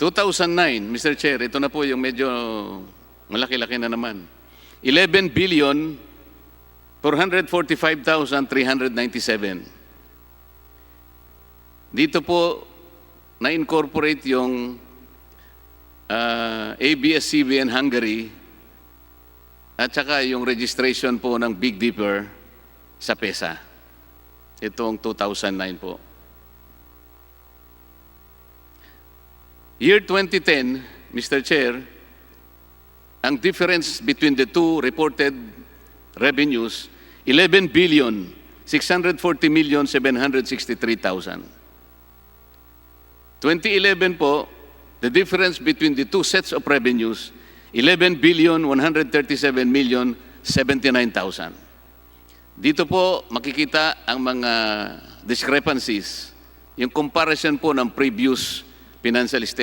2009, Mr. Chair, ito na po yung medyo malaki-laki na naman. 11 billion 445,397. Dito po na-incorporate yung ah, ABS-CBN Hungary at saka yung registration po ng Big Dipper sa PESA. Itong 2009 po. Year 2010, Mr. Chair, ang difference between the two reported revenues, 11 billion 640 million 763,000. 2011 po, the difference between the two sets of revenues, 11 billion 137 million 79,000. Dito po makikita ang mga discrepancies, yung comparison po ng previous financial statement.